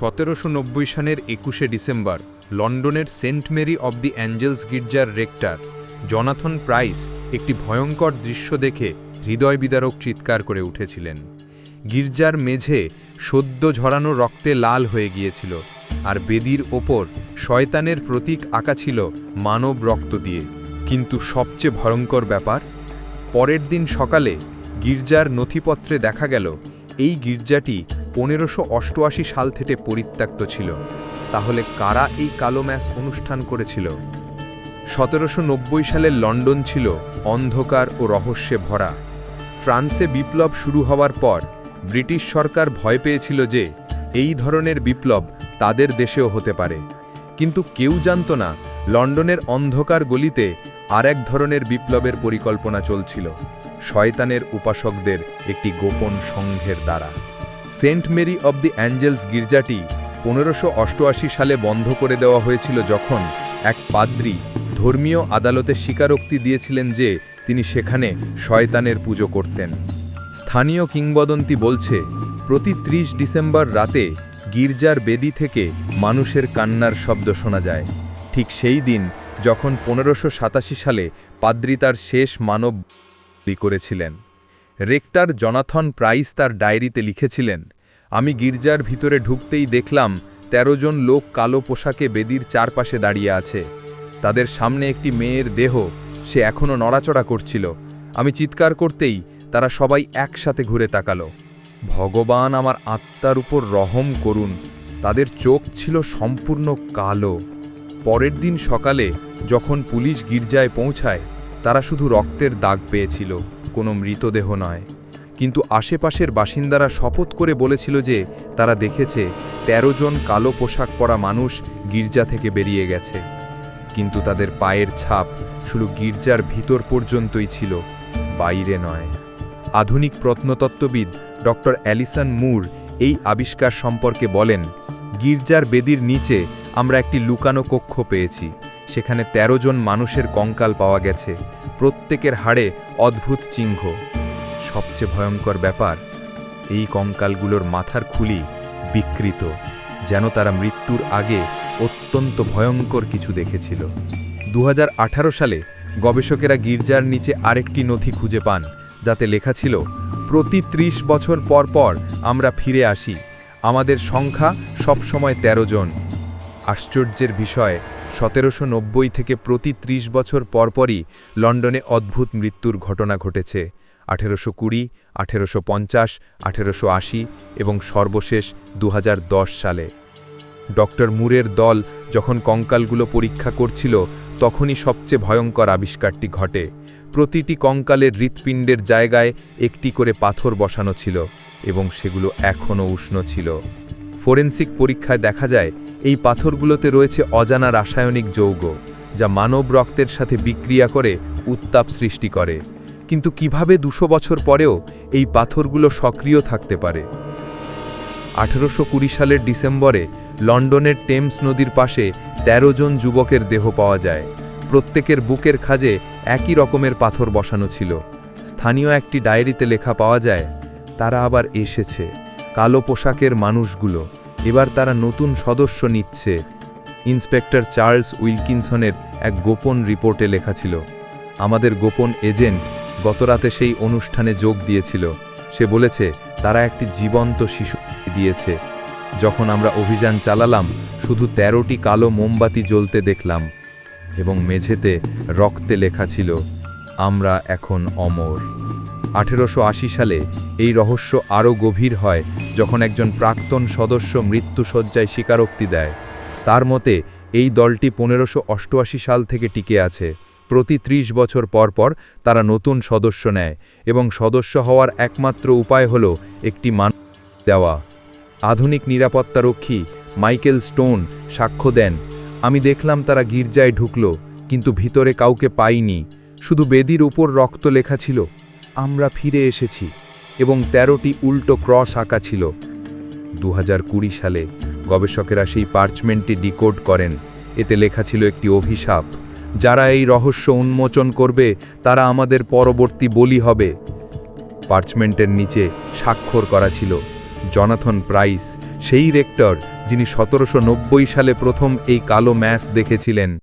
সতেরোশো নব্বই সালের একুশে ডিসেম্বর, লন্ডনের Saint Mary of the Angels গির্জার রেক্টার, জনাথন প্রাইস একটি ভয়ঙ্কর দৃশ্য দেখে হৃদয় বিদারক চিৎকার করে উঠেছিলেন। গির্জার মেঝে সদ্য ঝরানো রক্তে লাল হয়ে গিয়েছিল আর বেদির ওপর শয়তানের প্রতীক আঁকা ছিল মানব রক্ত দিয়ে। কিন্তু সবচেয়ে ভয়ঙ্কর ব্যাপার, পরের দিন সকালে গির্জার নথিপত্রে দেখা গেল, এই গির্জাটি পনেরোশো অষ্টআশি সাল থেকে পরিত্যক্ত ছিল। তাহলে কারা এই কালো ম্যাচ অনুষ্ঠান করেছিল? সতেরোশো নব্বই সালের লন্ডন ছিল অন্ধকার ও রহস্যে ভরা। ফ্রান্সে বিপ্লব শুরু হওয়ার পর ব্রিটিশ সরকার ভয় পেয়েছিল যে এই ধরনের বিপ্লব তাদের দেশেও হতে পারে। কিন্তু কেউ জানত না, লন্ডনের অন্ধকার গলিতে আর এক ধরনের বিপ্লবের পরিকল্পনা চলছিল। শয়তানের উপাসকদের একটি গোপন সংঘের দ্বারা। Saint Mary of the Angels গির্জাটি পনেরোশো সালে বন্ধ করে দেওয়া হয়েছিল যখন এক পাদ্রী ধর্মীয় আদালতে স্বীকারোক্তি দিয়েছিলেন যে তিনি সেখানে শয়তানের পুজো করতেন। স্থানীয় কিংবদন্তি বলছে, প্রতি ত্রিশ ডিসেম্বর রাতে গির্জার বেদি থেকে মানুষের কান্নার শব্দ শোনা যায়। ঠিক সেই দিন যখন পনেরোশো সালে পাদ্রী তার শেষ মানব করেছিলেন। রেক্টার জনাথন প্রাইস তার ডায়েরিতে লিখেছিলেন, আমি গির্জার ভিতরে ঢুকতেই দেখলাম ১৩ জন লোক কালো পোশাকে বেদির চারপাশে দাঁড়িয়ে আছে। তাদের সামনে একটি মেয়ের দেহ সে এখনও নড়াচড়া করছিল। আমি চিৎকার করতেই তারা সবাই একসাথে ঘুরে তাকালো। ভগবান আমার আত্মার উপর রহম করুন, তাদের চোখ ছিল সম্পূর্ণ কালো। পরের দিন সকালে যখন পুলিশ গির্জায় পৌঁছায় তারা শুধু রক্তের দাগ পেয়েছিল, কোনো মৃতদেহ নয়। কিন্তু আশেপাশের বাসিন্দারা শপথ করে বলেছিল যে তারা দেখেছে ১৩ জন কালো পোশাক পরা মানুষ গির্জা থেকে বেরিয়ে গেছে। কিন্তু তাদের পায়ের ছাপ শুধু গির্জার ভিতর পর্যন্তই ছিল, বাইরে নয়। আধুনিক প্রত্নতত্ত্ববিদ ডক্টর অ্যালিসন মুর এই আবিষ্কার সম্পর্কে বলেন, গির্জার বেদির নিচে আমরা একটি লুকানো কক্ষ পেয়েছি। সেখানে ১৩ জন মানুষের কঙ্কাল পাওয়া গেছে। প্রত্যেকের হাড়ে অদ্ভুত চিহ্ন। সবচেয়ে ভয়ঙ্কর ব্যাপার, এই কঙ্কালগুলোর মাথার খুলি বিকৃত, যেন তারা মৃত্যুর আগে অত্যন্ত ভয়ঙ্কর কিছু দেখেছিল। দু হাজার আঠারো সালে গবেষকেরা গির্জার নিচে আরেকটি নথি খুঁজে পান, যাতে লেখা ছিল, প্রতি ত্রিশ বছর পর পর আমরা ফিরে আসি। আমাদের সংখ্যা সবসময় ১৩ জন। আশ্চর্যের বিষয় সতেরোশো নব্বই থেকে প্রতি ত্রিশ বছর পরপরই লন্ডনে অদ্ভুত মৃত্যুর ঘটনা ঘটেছে। আঠেরোশো কুড়ি, আঠেরোশো পঞ্চাশ, আঠেরোশো আশি এবং সর্বশেষ দু হাজার দশ সালে। ডক্টর মুরের দল যখন কঙ্কালগুলো পরীক্ষা করছিল, তখনই সবচেয়ে ভয়ঙ্কর আবিষ্কারটি ঘটে। প্রতিটি কঙ্কালের হৃৎপিণ্ডের জায়গায় একটি করে পাথর বসানো ছিল এবং সেগুলো এখনও উষ্ণ ছিল। ফোরেন্সিক পরীক্ষায় দেখা যায় এই পাথরগুলোতে রয়েছে অজানা রাসায়নিক যৌগ, যা মানব রক্তের সাথে বিক্রিয়া করে উত্তাপ সৃষ্টি করে। কিন্তু কীভাবে দুশো বছর পরেও এই পাথরগুলো সক্রিয় থাকতে পারে? আঠেরোশো কুড়ি সালের ডিসেম্বরে লন্ডনের টেমস নদীর পাশে ১৩ জন যুবকের দেহ পাওয়া যায়। প্রত্যেকের বুকের খাজে একই রকমের পাথর বসানো ছিল। স্থানীয় একটি ডায়েরিতে লেখা পাওয়া যায়, তারা আবার এসেছে, কালো পোশাকের মানুষগুলো। এবার তারা নতুন সদস্য নিচ্ছে। ইন্সপেক্টর চার্লস উইলকিনসনের এক গোপন রিপোর্টে লেখা ছিল, আমাদের গোপন এজেন্ট গতরাতে সেই অনুষ্ঠানে যোগ দিয়েছিল। সে বলেছে, তারা একটি জীবন্ত শিশু দিয়েছে। যখন আমরা অভিযান চালালাম, শুধু তেরোটি কালো মোমবাতি জ্বলতে দেখলাম এবং মেঝেতে রক্তে লেখা ছিল, আমরা এখন অমর। আঠেরোশো আশি সালে এই রহস্য আরও গভীর হয় যখন একজন প্রাক্তন সদস্য মৃত্যুসজ্জায় স্বীকারোক্তি দেয়। তার মতে, এই দলটি পনেরোশো সাল থেকে টিকে আছে। প্রতি ত্রিশ বছর পর পর তারা নতুন সদস্য নেয় এবং সদস্য হওয়ার একমাত্র উপায় হল একটি মান দেওয়া। আধুনিক নিরাপত্তারক্ষী মাইকেল স্টোন সাক্ষ্য দেন, আমি দেখলাম তারা গির্জায় ঢুকল, কিন্তু ভিতরে কাউকে পাইনি। শুধু বেদির উপর রক্ত লেখা ছিল। আমরা ফিরে এসেছি এবং তেরোটি উল্টো ক্রস আঁকা ছিল। দু হাজার কুড়ি সালে গবেষকেরা সেই পার্চমেন্টটি ডিকোড করেন। এতে লেখা ছিল একটি অভিশাপ। যারা এই রহস্য উন্মোচন করবে, তারা আমাদের পরবর্তী বলি হবে। পার্চমেন্টের নিচে স্বাক্ষর করা ছিল। জনাথন প্রাইস, সেই রেক্টর, যিনি সতেরোশো নব্বই সালে প্রথম এই কালো ম্যাচ দেখেছিলেন।